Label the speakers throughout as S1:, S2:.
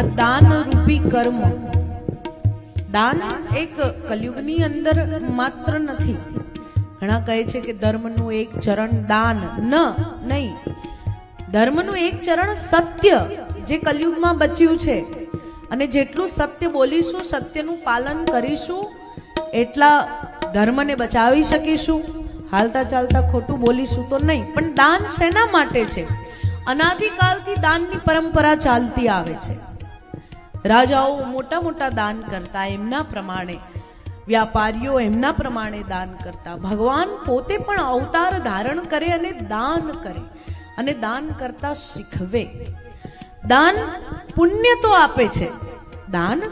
S1: આ દાન રૂપી કર્મ. દાન એક કલયુગની અંદર માત્ર નથી. ઘણા કહે છે કે ધર્મનું એક ચરણ દાન. ન, નહીં. ધર્મનું એક ચરણ સત્ય, જે કલયુગમાં બચ્યું છે. અને જેટલું સત્ય બોલીશું, સત્યનું પાલન કરીશું, એટલા ધર્મને બચાવી શકીશું. હાલતા ચાલતા ખોટું બોલીશું તો નહીં, પણ દાન શેના માટે છે? અનાદિકાલથી દાનની પરંપરા ચાલતી આવે છે. રાજાઓ મોટા મોટા દાન કરતા એમના પ્રમાણે, વ્યાપારીઓ એમના પ્રમાણે દાન કરતા. ભગવાન પોતે પણ અવતાર ધારણ કરે અને દાન કરે, અને દાન કરતા શીખવે. દાન પુણ્ય તો આપે છે. દાન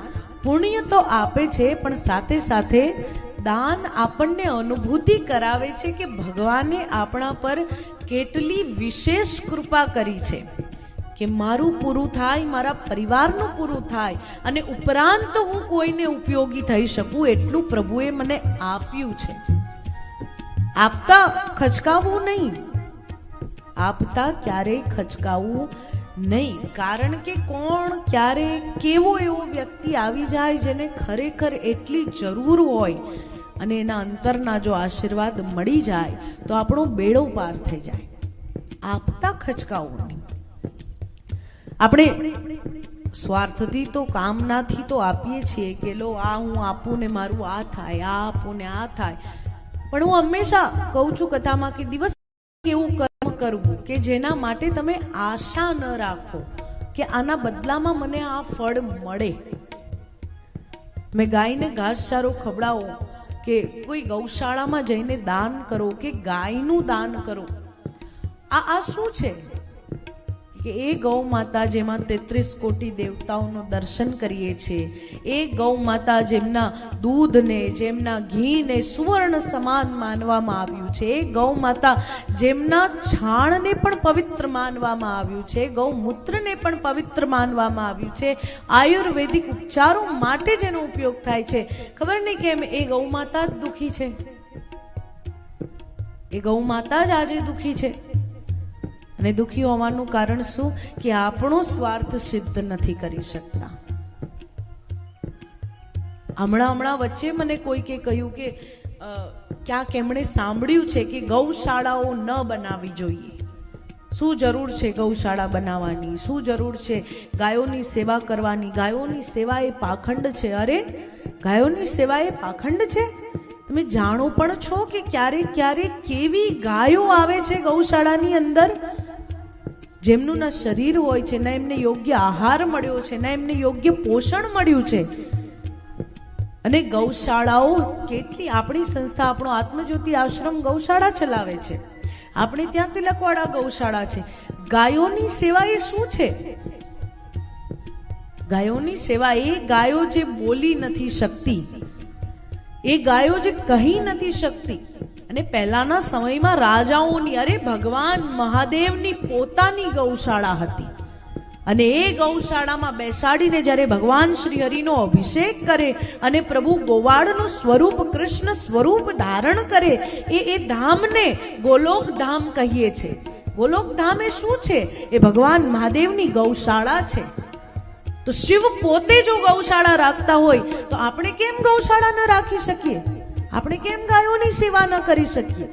S1: પુણ્ય તો આપે છે, પણ સાથે સાથે દાન આપણને અનુભૂતિ કરાવે છે કે ભગવાને આપણા પર કેટલી વિશેષ કૃપા કરી છે. કે મારું પૂરું થાય, મારા પરિવારનું પૂરું થાય અને ઉપરાંત હું કોઈને ઉપયોગી થઈ શકું એટલું પ્રભુએ મને આપ્યું છે. આપતા ખચકાવવું નહીં. આપતા ક્યારેય ખચકાવવું નહીં. કારણ કે કોણ, ક્યારે, કેવો એવો વ્યક્તિ આવી જાય જેને ખરેખર એટલી જરૂર હોય અને એના અંતરના જો આશીર્વાદ મળી જાય, તો આપણો બેડો પાર થઈ જાય. આપતા ખચકાવવું નહીં. આપણે સ્વાર્થથી તો, કામનાથી તો આપીએ છીએ કે, લો, આ હું આપું ને મારું આ થાય, આ આપું ને આ થાય. પણ હું હંમેશા કહું છું કથામાં કે દિવસ કેવું કર્મ કરવું કે જેના માટે તમે આશા ન રાખો કે આના બદલામાં મને આ ફળ મળે. મેં ગાયને ઘાસચારો ખવડાવો કે કોઈ ગૌશાળામાં જઈને દાન કરો કે ગાયનું દાન કરો. આ આ શું છે? કે એ ગૌ માતા જેમાં તેત્રીસ કોટી દેવતાઓનું દર્શન કરીએ છીએ. એ ગૌ માતા જેમના દૂધને, જેમના ઘીને સુવર્ણ સમાન માનવામાં આવ્યું છે. એ ગૌ માતા જેમના છાણને પણ પવિત્ર માનવામાં આવ્યું છે. ગૌમૂત્રને પણ પવિત્ર માનવામાં આવ્યું છે. આયુર્વેદિક ઉપચારો માટે જેનો ઉપયોગ થાય છે. ખબર નહીં કેમ એ ગૌ માતા જ દુખી છે? એ ગૌ માતા જ આજે દુખી છે? અને દુઃખી હોવાનું કારણ શું? કે આપણો સ્વાર્થ સિદ્ધ નથી કરી શકતા. હમણાં હમણાં વચ્ચે મને કોઈકે કહ્યું કે ક્યાંક એમણે સાંભળ્યું છે કે ગૌશાળાઓ ન બનાવવી જોઈએ. શું જરૂર છે ગૌશાળા બનાવવાની? શું જરૂર છે ગાયોની સેવા કરવાની? ગાયોની સેવા એ પાખંડ છે? અરે, ગાયોની સેવા એ પાખંડ છે? તમે જાણો પણ છો કે ક્યારેક ક્યારેક કેવી ગાયો આવે છે ગૌશાળાની અંદર? જેમનું ના શરીર હોય છે, ના એમને યોગ્ય આહાર મળ્યો છે, ના એમને યોગ્ય પોષણ મળ્યું છે. અને ગૌશાળાઓ કેટલી, આપણી સંસ્થા, આપણો આત્મજ્યોતિ આશ્રમ ગૌશાળા ચલાવે છે. આપણે ત્યાં તિલકવાડા ગૌશાળા છે. ગાયોની સેવા એ શું છે? ગાયોની સેવા એ ગાયો જે બોલી નથી શકતી, એ ગાયો જે કહી નથી શકતી અને પહેલાના સમયમાં રાજાઓની, અરે ભગવાન મહાદેવની પોતાની ગૌશાળા હતી. અને એ ગૌશાળામાં બેસાડીને જ્યારે ભગવાન શ્રી હરિનો અભિષેક કરે અને પ્રભુ ગોવાળનું સ્વરૂપ, કૃષ્ણ સ્વરૂપ ધારણ કરે, એ એ ધામને ગોલોક ધામ કહીએ છે. ગોલોક ધામ એ શું છે? એ ભગવાન મહાદેવની ગૌશાળા છે. તો શિવ પોતે જો ગૌશાળા રાખતા હોય, તો આપણે કેમ ગૌશાળા ન રાખી શકીએ? આપણે કેમ ગાયોની સેવા ન કરી શકીએ?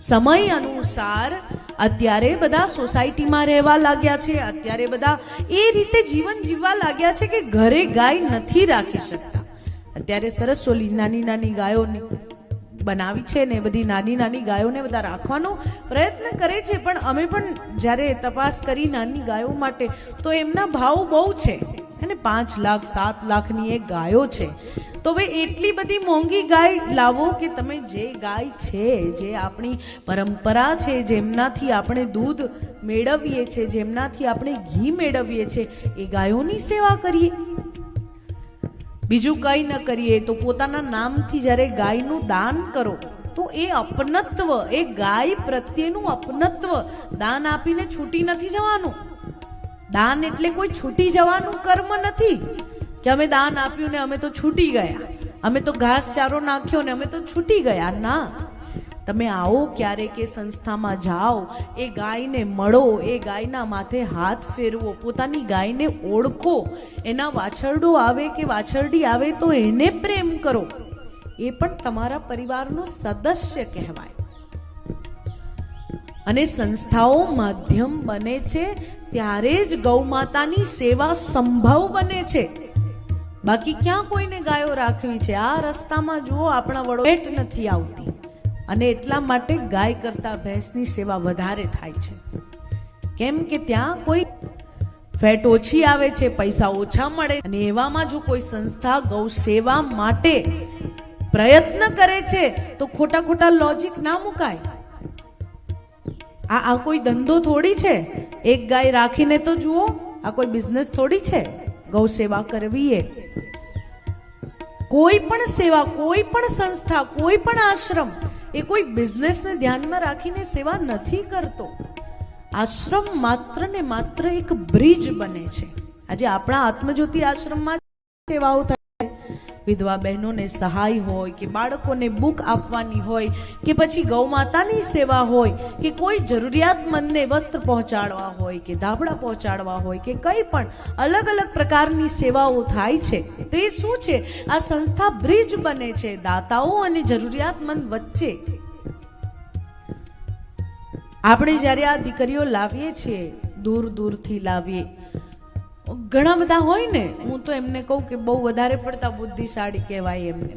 S1: સમય અનુસાર અત્યારે બધા સોસાયટીમાં રહેવા લાગ્યા છે, અત્યારે બધા એ રીતે જીવન જીવવા લાગ્યા છે કે ઘરે ગાય નથી રાખી શકતા. અત્યારે સરસ ઓલી નાની નાની ગાયોની બનાવી છે ને બધી નાની નાની ગાયોને બધા રાખવાનો પ્રયત્ન કરે છે, પણ અમે પણ જ્યારે તપાસ કરી નાની ગાયો માટે, તો એમના ભાવ બહુ છે. અને પાંચ લાખ, સાત લાખની એ ગાયો છે. તો હવે એટલી બધી મોંઘી ગાય લાવો કે તમે જે ગાય છે, જે આપણી પરંપરા છે, જેમનાથી આપણે દૂધ મેળવીએ છીએ, જેમનાથી આપણે ઘી મેળવીએ છીએ, એ ગાયોની સેવા કરીએ. બીજું કંઈ ન કરીએ તો પોતાના નામથી જ્યારે ગાયનું દાન કરો, તો એ અપનત્વ, એ ગાય પ્રત્યેનું અપનત્વ, દાન આપીને છૂટી નથી જવાનું. દાન એટલે કોઈ છૂટી જવાનું કર્મ નથી કે અમે દાન આપ્યું ને અમે તો છૂટી ગયા. અમે તો ઘાસ ચારો નાખ્યો ને અમે તો છૂટી ગયા. ના. તમે આવો ક્યારેક એ સંસ્થામાં જાઓ, એ ગાયને મળો, એ ગાયના માથે હાથ ફેરવો, પોતાની ગાયને ઓળખો. એના વાછરડો આવે કે વાછરડી આવે તો એને પ્રેમ કરો. એ પણ તમારા પરિવારનો સદસ્ય કહેવાય. અને સંસ્થાઓ માધ્યમ બને છે ત્યારે જ ગૌમાતાની સેવા સંભવ બને છે. બાકી ક્યાં કોઈને ગાયો રાખવી છે? આ રસ્તામાં જુઓ, આપણા વડો ભેટ નથી આવતી. અને એટલા માટે ગાય કરતા ભેંસની સેવા વધારે થાય છે. કેમ કે ત્યાં કોઈ ફેટ ઓછી આવે છે, પૈસા ઓછા મળે અને એવામાં જો કોઈ સંસ્થા ગૌ સેવા માટે પ્રયત્ન કરે છે, તો ખોટા ખોટા લોજિક ના મુકાય. આ આ કોઈ ધંધો થોડી છે? એક ગાય રાખીને તો જુઓ, આ કોઈ બિઝનેસ થોડી છે? ગૌ સેવા કરવી એ કોઈ પણ સેવા, કોઈ પણ સંસ્થા, કોઈ પણ આશ્રમ, એ કોઈ બિઝનેસને ધ્યાનમાં રાખીને સેવા નથી કરતો. આશ્રમ માત્ર ને માત્ર એક બ્રિજ બને છે. આજે આપણા આત્મજ્યોતિ આશ્રમમાં સેવાઓ. વિધવા બહેનોને સહાય હોય, કે બાળકોને બુક આપવાની હોય, કે પછી ગૌ માતાની સેવા હોય, કે કોઈ જરૂરિયાતમંદને વસ્ત્ર પહોંચાડવા હોય, કે ધાબળા પહોંચાડવા હોય, કે કંઈ પણ અલગ અલગ પ્રકારની સેવાઓ થાય છે, તે શું છે? આ સંસ્થા બ્રિજ બને છે, દાતાઓ અને જરૂરિયાતમંદ વચ્ચે. આપણે જ્યારે આ દીકરીઓ લાવીએ છીએ, દૂર દૂરથી લાવીએ ઘણા બધા હોય ને, હું તો એમને કહું કે બહુ વધારે પડતા બુદ્ધિશાળી કહેવાય એમને.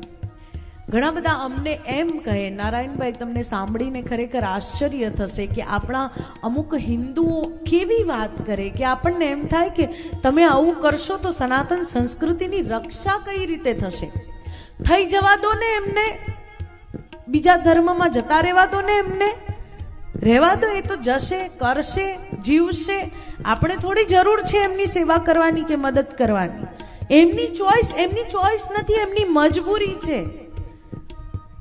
S1: ઘણા બધા અમને એમ કહે, નારાયણભાઈ, તમને સાંભળીને ખરેખર આશ્ચર્ય થશે કે આપણા અમુક હિન્દુઓ કેવી વાત કરે કે આપણને એમ થાય કે તમે આવું કરશો તો સનાતન સંસ્કૃતિની રક્ષા કઈ રીતે થશે? થઈ જવા દો ને એમને. બીજા ધર્મમાં જતા રહેવા દો ને એમને. રહેવા દો, એ તો જશે, કરશે, જીવશે. આપણે થોડી જરૂર છે એમની સેવા કરવાની કે મદદ કરવાની. એમની ચોઈસ એમની ચોઈસ નથી, એમની મજબૂરી છે.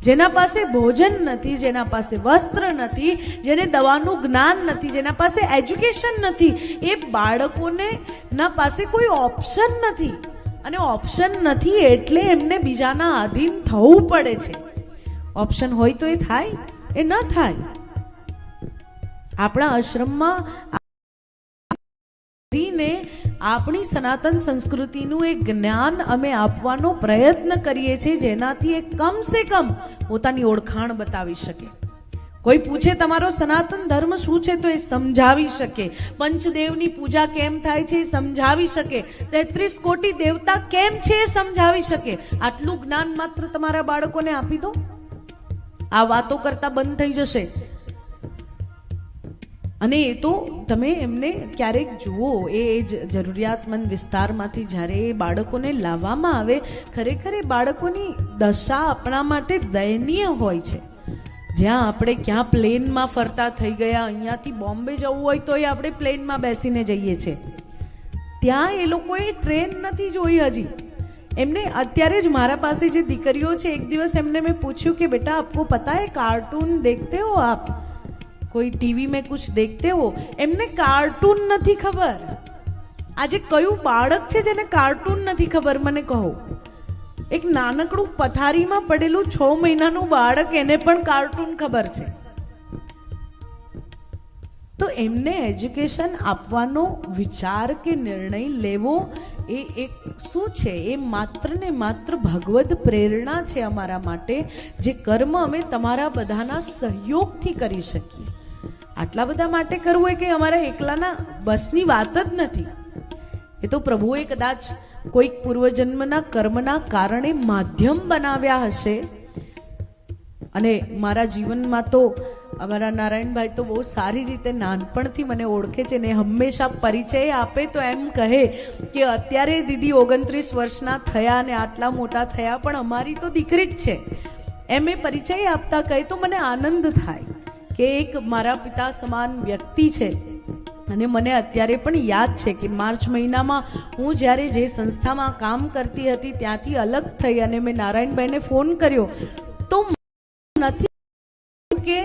S1: જેના પાસે ભોજન નથી, જેના પાસે વસ્ત્ર નથી, જેને દવાનું જ્ઞાન નથી, જેના પાસે એજ્યુકેશન નથી, એ બાળકોને ના પાસે કોઈ ઓપ્શન નથી. અને ઓપ્શન નથી એટલે એમને બીજાના આધીન થવું પડે છે. ઓપ્શન હોય તો એ થાય, એ ન થાય. આપણા આશ્રમમાં આપણી સનાતન સંસ્કૃતિનું એક જ્ઞાન અમે આપવાનો પ્રયત્ન કરીએ છીએ જેનાથી એ કમ સે કમ પોતાની ઓળખાણ બતાવી શકે. કોઈ પૂછે તમારો સનાતન ધર્મ શું છે તો એ સમજાવી શકે. પંચદેવની પૂજા કેમ થાય છે એ સમજાવી શકે. તેત્રીસ કોટી દેવતા કેમ છે એ સમજાવી શકે. આટલું જ્ઞાન માત્ર તમારા બાળકોને આપી દો. આ વાતો કરતા બંધ થઈ જશે. અને એ તો તમે એમને ક્યારેક જુઓ, એ જ જરૂરિયાતમંદ વિસ્તારમાંથી જ્યારે એ બાળકોને લાવવામાં આવે, ખરેખર એ બાળકોની દશા આપણા માટે દયનીય હોય છે. જ્યાં આપણે ક્યાં પ્લેનમાં ફરતા થઈ ગયા, અહીંયાથી બોમ્બે જવું હોય તો એ આપણે પ્લેનમાં બેસીને જઈએ છીએ ત્યાં એ લોકોએ ટ્રેન નથી જોઈ હજી. એમને અત્યારે જ મારા પાસે જે દીકરીઓ છે, એક દિવસ એમને મેં પૂછ્યું કે બેટા, આપકો પતા હે કાર્ટૂન દેખતે હો આપ? કોઈ ટીવી મેં કુછ દેખતે હો, એમને કાર્ટૂન નથી ખબર. આજે કયું બાળક છે જેને કાર્ટૂન નથી ખબર, મને કહો. એક નાનકડું પથારીમાં પડેલું છ મહિનાનું બાળક એને પણ કાર્ટૂન ખબર છે. તો એમને એજ્યુકેશન આપવાનો વિચાર કે નિર્ણય લેવો, એ એક શું છે? એ માત્ર ને માત્ર ભગવદ પ્રેરણા છે અમારા માટે, જે કર્મ અમે તમારા બધાના સહયોગથી કરી શકીએ. આટલા બધા માટે કરવું એ કે અમારા એકલાના બસની વાત જ નથી. એ તો પ્રભુએ કદાચ કોઈક પૂર્વજન્મના કર્મના કારણે માધ્યમ બનાવ્યા હશે. અને મારા જીવનમાં તો અમારા નારાયણભાઈ તો બહુ સારી રીતે નાનપણથી મને ઓળખે છે ને હંમેશા પરિચય આપે તો એમ કહે કે અત્યારે દીદી ઓગણત્રીસ વર્ષના થયા અને આટલા મોટા થયા પણ અમારી તો દીકરી જ છે. એમ એ પરિચય આપતા કહે તો મને આનંદ થાય. કે એક મારા પિતા સમાન વ્યક્તિ છે. અને મને અત્યારે પણ યાદ છે કે માર્ચ મહિનામાં હું જ્યારે જે સંસ્થામાં કામ કરતી હતી ત્યાંથી અલગ થઈ અને મેં નારાયણભાઈને ફોન કર્યો. તો નથી કે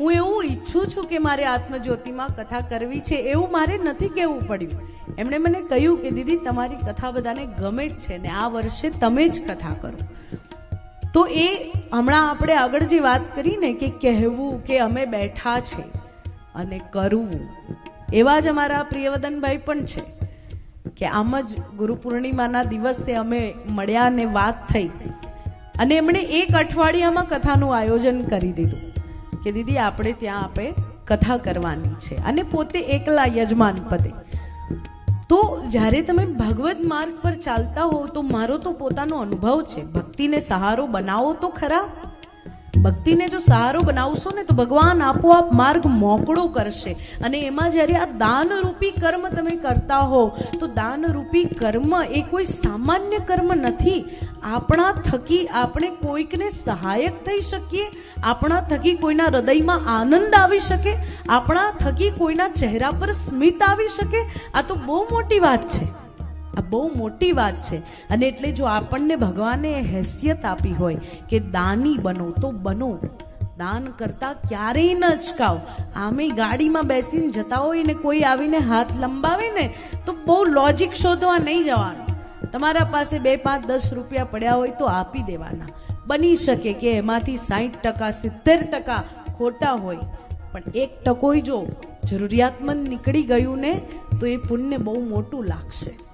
S1: હું એવું ઈચ્છું છું કે મારે આત્મજ્યોતિમાં કથા કરવી છે એવું મારે નથી કહેવું પડ્યું. એમણે મને કહ્યું કે દીદી, તમારી કથા બધાને ગમે જ છે ને આ વર્ષે તમે જ કથા કરો. તો એ હમણાં આપણે આગળ જે વાત કરી ને કે કહેવું કે અમે બેઠા છે અને કરવું, એવા જ અમારા પ્રિયવદનભાઈ પણ છે કે આમ જ ગુરુ પૂર્ણિમાના દિવસે અમે મળ્યા ને વાત થઈ. અને એમણે એક અઠવાડિયામાં કથાનું આયોજન કરી દીધું કે દીદી, આપણે ત્યાં આપણે કથા કરવાની છે. અને પોતે એકલા યજમાન પદે. તો જ્યારે તમે ભગવત માર્ગ પર ચાલતા હો તો મારો તો પોતાનો અનુભવ છે. ભક્તિને સહારો બનાવો તો ખરા. ભક્તિને જો સહારો બનાવશો ને તો ભગવાન આપોઆપ માર્ગ મોકળો કરશે. અને એમાં જ્યારે આ દાનરૂપી કર્મ તમે કરતા હો, તો દાનરૂપી કર્મ એ કોઈ સામાન્ય કર્મ નથી. આપણા થકી આપણે કોઈકને સહાયક થઈ શકીએ, આપણા થકી કોઈના હૃદયમાં આનંદ આવી શકે, આપણા થકી કોઈના ચહેરા પર સ્મિત આવી શકે. આ તો બહુ મોટી વાત છે. આ બહુ મોટી વાત છે. અને એટલે જો આપણને ભગવાને હેસિયત આપી હોય કે દાની બનો, તો બનો. દાન કરતા ક્યારેય ન અચકાવ. આમે ગાડીમાં બેસીને જતા હોય ને કોઈ આવીને હાથ લંબાવે ને, તો બહુ લોજિક શોધવા નહીં જવાનું. તમારા પાસે બે, પાંચ, દસ રૂપિયા પડ્યા હોય તો આપી દેવાના. બની શકે કે એમાંથી સાહીઠ ટકા, સિત્તેર ટકા ખોટા હોય. પણ એક ટકોય જો જરૂરિયાતમંદ નીકળી ગયું ને, તો એ પુણ્ય બહુ મોટું લાગશે.